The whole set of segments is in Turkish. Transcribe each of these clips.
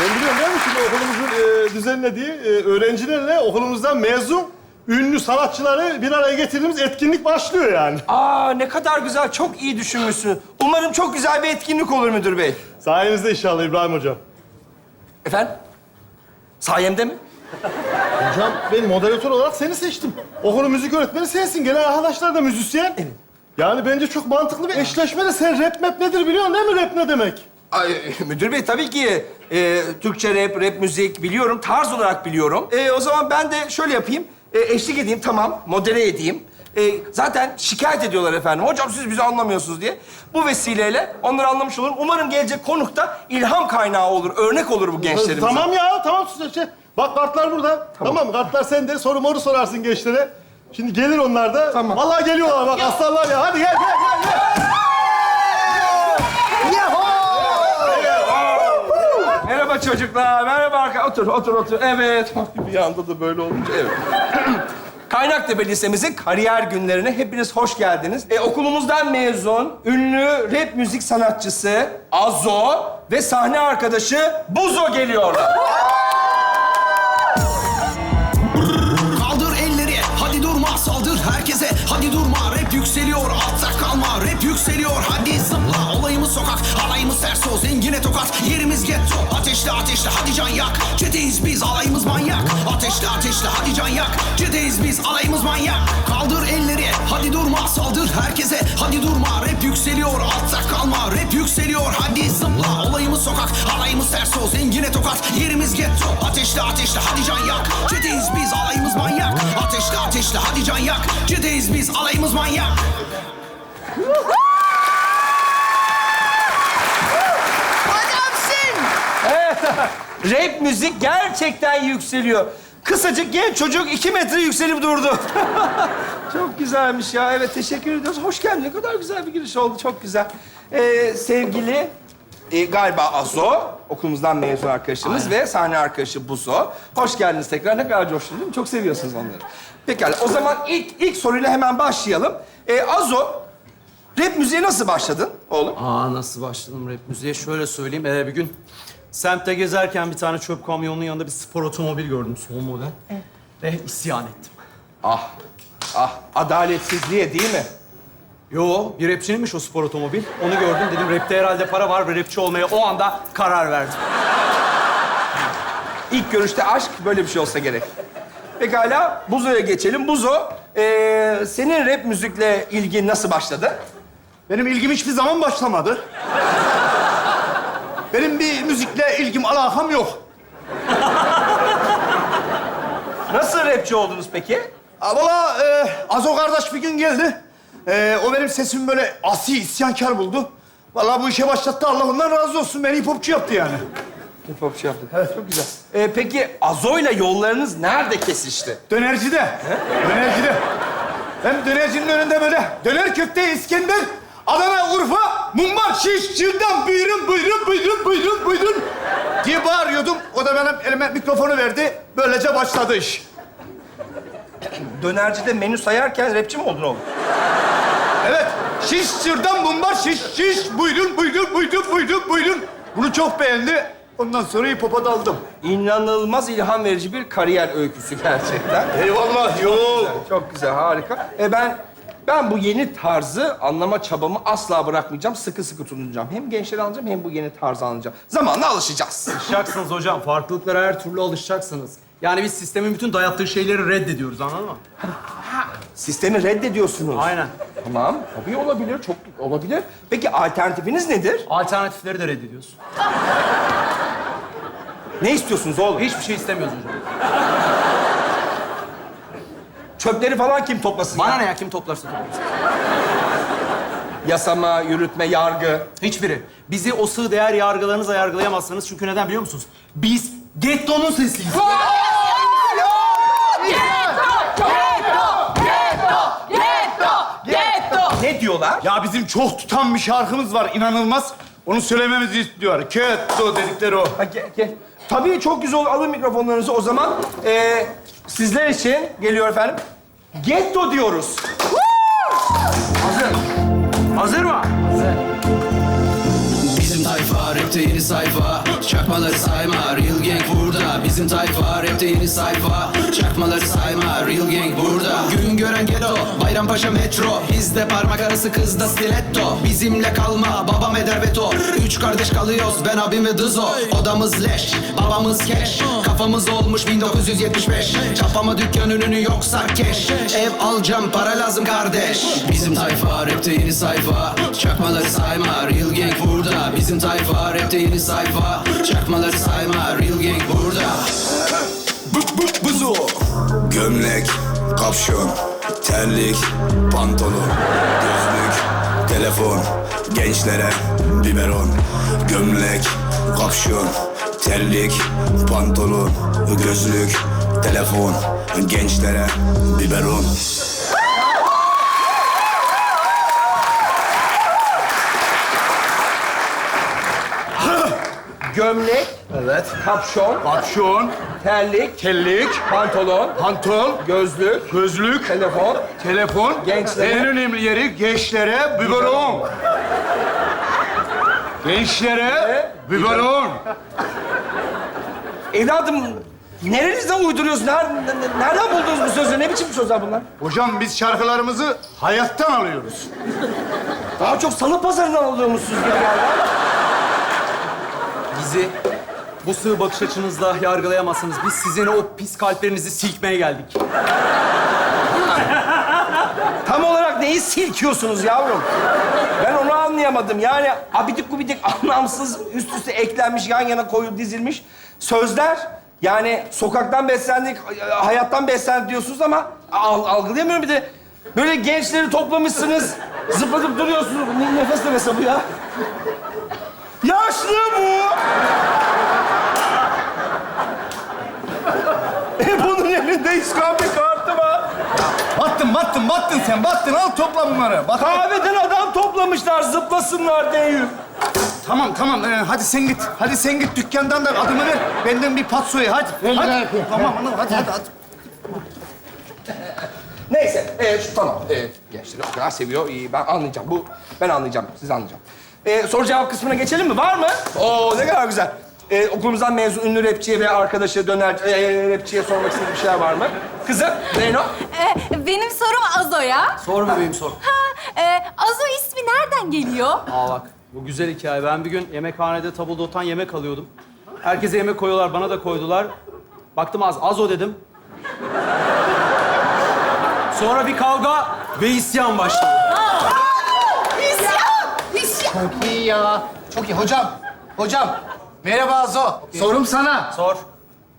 Ben biliyorum değil mi şimdi okulumuzun e, düzenlediği e, öğrencilerle okulumuzdan mezun ünlü sanatçıları bir araya getirdiğimiz etkinlik başlıyor yani. Aa ne kadar güzel, çok iyi düşünmüşsün. Umarım çok güzel bir etkinlik olur müdür bey. Sayenizde inşallah İbrahim Hocam. Efendim? Sayemde mi? Hocam ben moderatör olarak seni seçtim. Okulun müzik öğretmeni sensin. Gelen arkadaşlar da müzisyen. Evet. Yani bence çok mantıklı bir eşleşme de sen rap map nedir biliyorsun değil mi rap ne demek? Ay, müdür bey tabii ki e, Türkçe rap, rap müzik biliyorum. Tarz olarak biliyorum. E, o zaman ben de şöyle yapayım. E, eşlik edeyim tamam, modere edeyim. E, zaten şikayet ediyorlar efendim. Hocam siz bizi anlamıyorsunuz diye. Bu vesileyle onları anlamış olurum. Umarım gelecek konukta ilham kaynağı olur, örnek olur bu gençlerimize. Tamam ya tamam şey. Bak kartlar burada. Tamam. kartlar sende. Soru moru sorarsın gençlere. Şimdi gelir onlar da. Tamam. Vallahi geliyorlar bak aslanlar ya. Hadi gel gel gel. gel. Merhaba çocuklar, merhaba arka. Otur, otur, otur. Evet. Bir anda da böyle olunca evet. Kaynaktepe Lisemizin kariyer günlerine hepiniz hoş geldiniz. E, okulumuzdan mezun, ünlü rap müzik sanatçısı Azo ve sahne arkadaşı Buzo geliyorlar. Sokak. Alayımız ters zengine tokat. Yerimiz getto ateşle ateşle. Hadi can yak. Çeteyiz biz alayımız manyak. Ateşle ateşle hadi can yak. Çeteyiz biz alayımız manyak. Kaldır elleri hadi durma saldır herkese. Hadi durma rap yükseliyor altta kalma. Rap yükseliyor hadi zıpla. Olayımız sokak alayımız ters zengine tokat. Yerimiz getto ateşle ateşle. Hadi can yak. Çeteyiz biz alayımız manyak. Ateşle ateşle hadi can yak. Çeteyiz biz alayımız manyak Rap müzik gerçekten yükseliyor. Kısacık genç çocuk iki metre yükselip durdu. çok güzelmiş ya. Evet teşekkür ediyoruz. Hoş geldin. Ne kadar güzel bir giriş oldu. Çok güzel. Ee, sevgili e, galiba Azo, okulumuzdan mezun arkadaşımız ve sahne arkadaşı Buzo. Hoş geldiniz tekrar. Ne kadar coştun değil mi? Çok seviyorsunuz onları. Pekala. O zaman ilk ilk soruyla hemen başlayalım. Ee, Azo, rap müziğe nasıl başladın oğlum? Aa nasıl başladım rap müziğe? Şöyle söyleyeyim. Ee, bir gün semtte gezerken bir tane çöp kamyonunun yanında bir spor otomobil gördüm. Son model. Ve isyan ettim. Ah, ah. Adaletsizliğe değil mi? Yo, bir rapçinmiş o spor otomobil. Onu gördüm dedim rapte herhalde para var ve rapçi olmaya o anda karar verdim. İlk görüşte aşk böyle bir şey olsa gerek. Pekala, Buzo'ya geçelim. Buzo, ee, senin rap müzikle ilgin nasıl başladı? Benim ilgim hiçbir zaman başlamadı. Benim bir müzikle ilgim, alakam yok. Nasıl rapçi oldunuz peki? Valla e, Azo kardeş bir gün geldi. E, o benim sesimi böyle asi, isyankar buldu. Vallahi bu işe başlattı. Allah ondan razı olsun. Beni hip hopçu yaptı yani. Hip hopçu yaptın. Evet, çok güzel. Ee, peki Azo'yla yollarınız nerede kesişti? Dönercide. Dönercide. Hem dönercinin önünde böyle döner köfte İskender, Adana, Urfa, mumbar, şiş, şırdan, buyurun, buyurun, buyurun, buyurun, buyurun diye bağırıyordum. O da benim elime mikrofonu verdi. Böylece başladı iş. Dönercide menü sayarken rapçi mi oldun oğlum? Evet. Şiş, şırdan, mumbar, şiş, şiş. Buyurun, buyurun, buyurun, buyurun, buyurun. Bunu çok beğendi. Ondan sonra hip hop'a daldım. İnanılmaz ilham verici bir kariyer öyküsü gerçekten. Eyvallah, yok. Çok güzel, harika. E ben ben bu yeni tarzı anlama çabamı asla bırakmayacağım. Sıkı sıkı tutunacağım. Hem gençleri alacağım hem bu yeni tarzı anlayacağım. Zamanla alışacağız. Alışacaksınız hocam. Farklılıklara her türlü alışacaksınız. Yani biz sistemin bütün dayattığı şeyleri reddediyoruz anladın mı? Sistemi reddediyorsunuz. Aynen. Tamam, tabii olabilir, çok olabilir. Peki alternatifiniz nedir? Alternatifleri de reddediyoruz. Ne istiyorsunuz oğlum? Hiçbir şey istemiyoruz hocam. Çöpleri falan kim toplasın? Bana ya? ne ya? Kim toplarsa toplasın. Yasama, yürütme, yargı. Hiçbiri. Bizi o sığ değer yargılarınızla yargılayamazsınız. Çünkü neden biliyor musunuz? Biz gettonun sesiyiz. Ne diyorlar? Ya bizim çok tutan bir şarkımız var, inanılmaz. Onu söylememizi istiyor. Ketto dedikleri o. Ha, gel, gel. Tabii çok güzel olur. Alın mikrofonlarınızı o zaman. Ee, Sizler için geliyor efendim. Getto diyoruz. Hazır. Hazır mı? Hazır. Bizim tayfa, rapte yeni sayfa. Çakmaları sayma, real gang vur. Bizim tayfa rapte yeni sayfa. Çakmaları sayma real gang burada. Gün gören ghetto Bayrampaşa metro. Bizde parmak arası kızda stiletto. Bizimle kalma babam eder veto. Üç kardeş kalıyoruz ben abim ve Dızo Odamız leş babamız keş. Kafamız olmuş 1975 Kafama dükkan ününü yoksa keş. Ev alacağım para lazım kardeş. Bizim tayfa rapte yeni sayfa. Çakmaları sayma real gang burada. Bizim tayfa rapte yeni sayfa. Çakmaları sayma real gang burada Buzo Gömlek, kapşon, terlik, pantolon, gözlük, telefon, gençlere biberon. Gömlek, kapşon, terlik, pantolon, gözlük, telefon, gençlere biberon Gömlek, Evet. kapşon, Kapşon, terlik, kellik, pantolon, pantol, gözlük, gözlük, telefon. telefon. Gençlere- En önemli yeri gençlere biberon. Gençlere biberon. Evladım, nerenizden uyduruyorsun? Nereden, nereden buldunuz bu sözleri? Ne biçim sözler bunlar? Hocam biz şarkılarımızı hayattan alıyoruz. Daha çok salı pazarından alıyormuşsunuz gibi geldi. Bizi bu sığ bakış açınızla yargılayamazsınız. Biz sizin o pis kalplerinizi silkmeye geldik. Tam olarak neyi silkiyorsunuz yavrum? Ben onu anlayamadım. Yani abidik gubidik anlamsız üst üste eklenmiş, yan yana koyu dizilmiş sözler. Yani sokaktan beslendik, hayattan beslendik diyorsunuz ama al, algılayamıyorum bir de. Böyle gençleri toplamışsınız, zıplatıp duruyorsunuz. Ne, nefes nefese bu ya. Yaşlı bu. E bunun elinde iskambil kartı var. Battın, battın, battın sen. Battın, al topla bunları. Bak. Kahveden adam toplamışlar zıplasınlar diye. Tamam, tamam. Ee, hadi sen git. Hadi sen git dükkandan da adımı ver. Benden bir patsoyu, hadi. hadi. Tamam, hanım, hadi, hadi, hadi. Neyse, e, şu, tamam. E, gençleri o kadar seviyor. İyi, ben anlayacağım. Bu, ben anlayacağım. Siz anlayacağım. E, soru cevap kısmına geçelim mi? Var mı? Oo, ne kadar güzel. E, okulumuzdan mezun ünlü rapçiye ve arkadaşı döner e, rapçiye sormak istediğim bir şeyler var mı? Kızım, Zeyno. Ee, benim sorum Azo'ya. Sor bebeğim sor. Ha, e, Azo ismi nereden geliyor? Aa bak bu güzel hikaye. Ben bir gün yemekhanede tabuldotan yemek alıyordum. Herkese yemek koyuyorlar, bana da koydular. Baktım az, az o dedim. Sonra bir kavga ve isyan başladı. Çok iyi ya. Çok iyi. Hocam, hocam. Merhaba Azo. Sorum sana. Sor.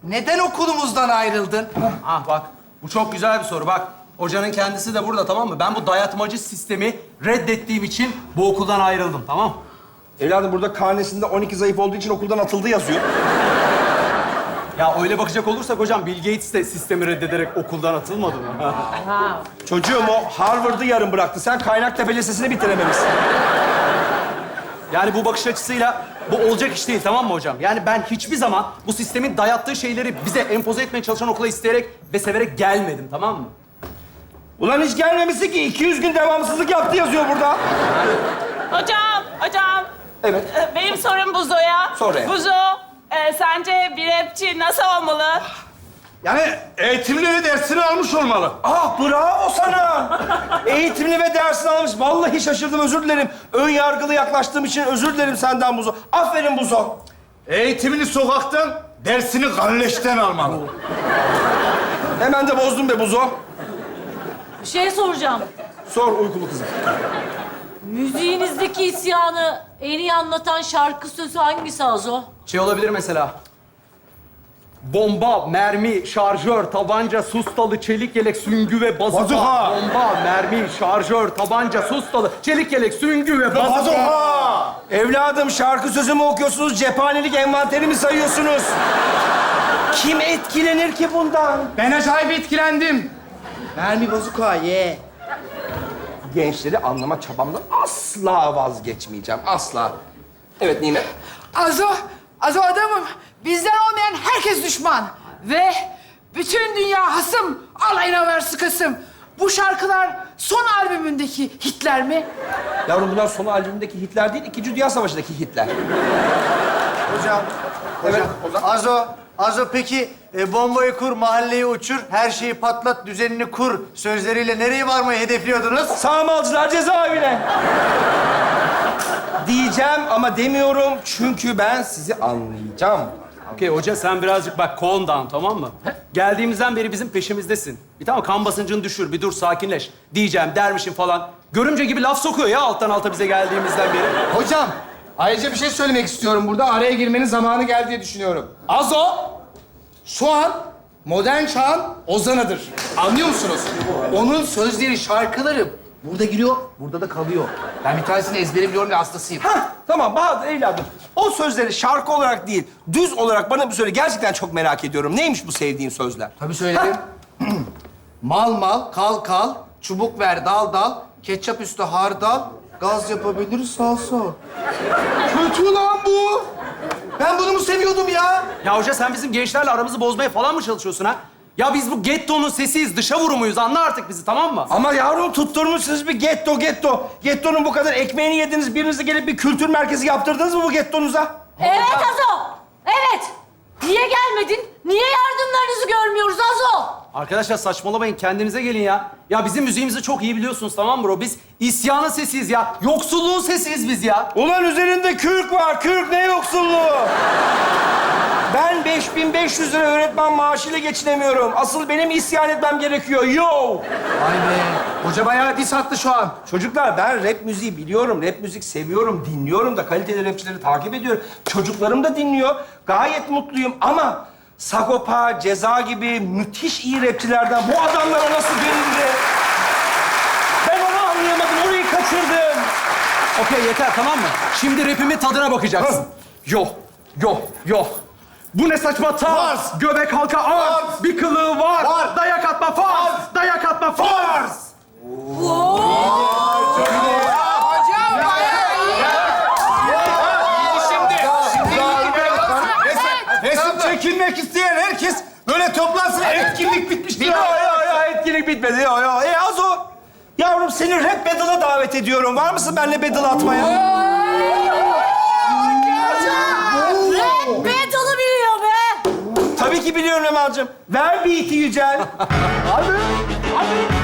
Neden okulumuzdan ayrıldın? Ah bak, bu çok güzel bir soru. Bak, hocanın kendisi de burada tamam mı? Ben bu dayatmacı sistemi reddettiğim için bu okuldan ayrıldım, tamam mı? Evladım burada karnesinde 12 zayıf olduğu için okuldan atıldı yazıyor. Ya öyle bakacak olursak hocam Bill Gates de sistemi reddederek okuldan atılmadı mı? Çocuğum o Harvard'ı yarım bıraktı. Sen Kaynaktepe Lisesi'ni bitirememişsin. Yani bu bakış açısıyla bu olacak iş değil tamam mı hocam? Yani ben hiçbir zaman bu sistemin dayattığı şeyleri bize empoze etmeye çalışan okula isteyerek ve severek gelmedim tamam mı? Ulan hiç gelmemişsin ki. 200 gün devamsızlık yaptı yazıyor burada. Hocam, hocam. Evet. Benim sorum Buzo'ya. Sor ya. Buzo, e, sence bir rapçi nasıl olmalı? Yani eğitimli dersini almış olmalı. Ah bravo sana. Eğitimli ve dersini almış. Vallahi şaşırdım özür dilerim. Ön yargılı yaklaştığım için özür dilerim senden Buzo. Aferin Buzo. Eğitimini sokaktan, dersini galleşten almalı. Hemen de bozdun be Buzo. Bir şey soracağım. Sor uykulu kızım. Müziğinizdeki isyanı en iyi anlatan şarkı sözü hangisi Azo? Şey olabilir mesela. Bomba, mermi, şarjör, tabanca, sustalı, çelik yelek, süngü ve bazuka. Bazuka. Bomba, mermi, şarjör, tabanca, sustalı, çelik yelek, süngü ve bazuka. Bazoka! Evladım şarkı sözü mü okuyorsunuz? Cephanelik envanteri mi sayıyorsunuz? Kim etkilenir ki bundan? Ben acayip etkilendim. Mermi bozuka, ye. Gençleri anlama çabamdan asla vazgeçmeyeceğim. Asla. Evet Nimet. Azo, Azo adamım. Bizden olmayan herkes düşman. Ve bütün dünya hasım. Alayına ver sıkasım. Bu şarkılar son albümündeki hitler mi? Yavrum bunlar son albümündeki hitler değil, İkinci Dünya Savaşı'ndaki hitler. Hocam, hocam. Azo, Azo peki e, bombayı kur, mahalleyi uçur, her şeyi patlat, düzenini kur sözleriyle nereye varmayı hedefliyordunuz? Sağmalcılar cezaevine. Diyeceğim ama demiyorum çünkü ben sizi anlayacağım. Okey hoca sen birazcık bak calm down tamam mı? Geldiğimizden beri bizim peşimizdesin. Bir tamam kan basıncını düşür, bir dur sakinleş. Diyeceğim dermişim falan. Görümce gibi laf sokuyor ya alttan alta bize geldiğimizden beri. Hocam, ayrıca bir şey söylemek istiyorum burada. Araya girmenin zamanı geldi diye düşünüyorum. Azo, şu an modern çağın ozanıdır. Anlıyor musunuz? Onun sözleri, şarkıları burada giriyor, burada da kalıyor. Ben bir tanesini ezbere biliyorum ve hastasıyım. Hah, tamam Bahadır evladım. O sözleri şarkı olarak değil, düz olarak bana bir söyle. Gerçekten çok merak ediyorum. Neymiş bu sevdiğin sözler? Tabii söyledim. mal mal, kal kal, çubuk ver dal dal, ketçap üstü hardal, gaz yapabilir sağ sol. Kötü lan bu. Ben bunu mu seviyordum ya? Ya hoca sen bizim gençlerle aramızı bozmaya falan mı çalışıyorsun ha? Ya biz bu gettonun sesiyiz, dışa vurumuyuz. Anla artık bizi tamam mı? Ama yavrum tutturmuşsunuz bir getto getto. Gettonun bu kadar ekmeğini yediniz. Birinizi gelip bir kültür merkezi yaptırdınız mı bu gettonuza? Evet Azo. Evet. Niye gelmedin? Niye yardımlarınızı görmüyoruz? Arkadaşlar saçmalamayın, kendinize gelin ya. Ya bizim müziğimizi çok iyi biliyorsunuz tamam mı bro? Biz isyanın sesiyiz ya. Yoksulluğun sesiyiz biz ya. Ulan üzerinde kürk var. Kürk ne yoksulluğu? Ben 5500 lira öğretmen maaşıyla geçinemiyorum. Asıl benim isyan etmem gerekiyor. Yo! Vay be. Hoca bayağı diss attı şu an. Çocuklar ben rap müziği biliyorum. Rap müzik seviyorum, dinliyorum da kaliteli rapçileri takip ediyorum. Çocuklarım da dinliyor. Gayet mutluyum ama Sagopa, Ceza gibi müthiş iyi rapçilerden bu adamlara nasıl verildi? Ben onu anlayamadım. Orayı kaçırdım. Okey yeter tamam mı? Şimdi rapimin tadına bakacaksın. yo, yo, yo. Bu ne saçma tarz? Göbek halka arz. Bir kılığı var. Dayak atma farz. Dayak atma farz. Hocam bayağı iyi. Çekilmek isteyen herkes böyle toplansın. Etkinlik bitmiştir. Yo yo yo etkinlik bitmedi. Yo yo. E az o. Yavrum seni rap battle'a davet ediyorum. Var mısın benimle battle atmaya? Rap battle'ı biliyor be. Tabii ki biliyorum Emel'cim. Ver beat'i Yücel. Bu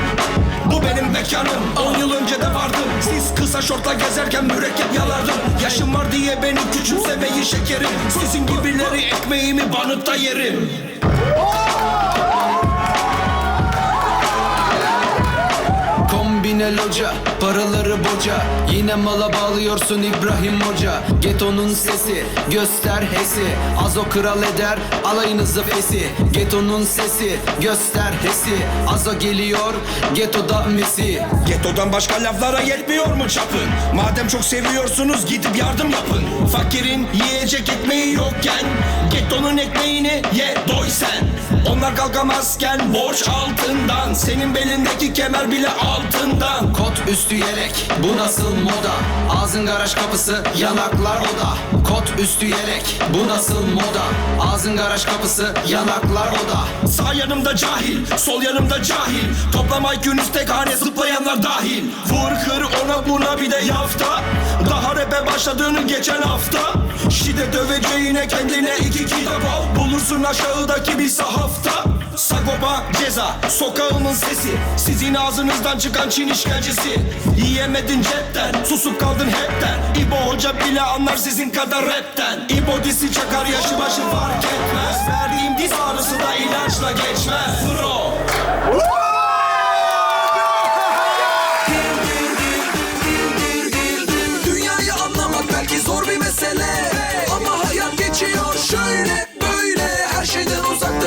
benim mekanım. 10 yıl önce de vardım Siz kısa şortla gezerken mürekkep yalardım Yaşım var diye beni küçümsemeyin şekerim. Sizin gibileri ekmeğimi banıp da yerim Kombine loca, paraları boca. Yine mala bağlıyorsun İbrahim Hoca. Getonun sesi, göster hesi. Azo kral eder, alayınızı fesi Getonun sesi, göster hesi. Azo geliyor, getoda misi Getodan başka laflara yetmiyor mu çapın? Madem çok seviyorsunuz gidip yardım yapın. Fakirin yiyecek ekmeği yokken Getonun ekmeğini ye doy sen Onlar kalkamazken borç altından Senin belindeki kemer bile altından. Kot üstü yelek, bu nasıl moda? Ağzın garaj kapısı, yanaklar oda. Kot üstü yelek, bu nasıl moda? Ağzın garaj kapısı, yanaklar oda. Sağ yanımda cahil, sol yanımda cahil. Toplam IQ'nüz tek hane zıplayanlar dahil. Vur kır ona buna bir de yafta. Daha rap'e başladığını geçen hafta. Şide döveceğine kendine iki kitap al. Bulursun aşağıdaki bir sahafta Sagopa ceza, sokağımın sesi. Sizin ağzınızdan çıkan Çin işkencesi. Yiyemedin cepten, susup kaldın hepten. İbo hoca bile anlar sizin kadar rapten. İbo disi çakar yaşı başı fark etmez. Verdiğim diz ağrısı da ilaçla geçmez. Bro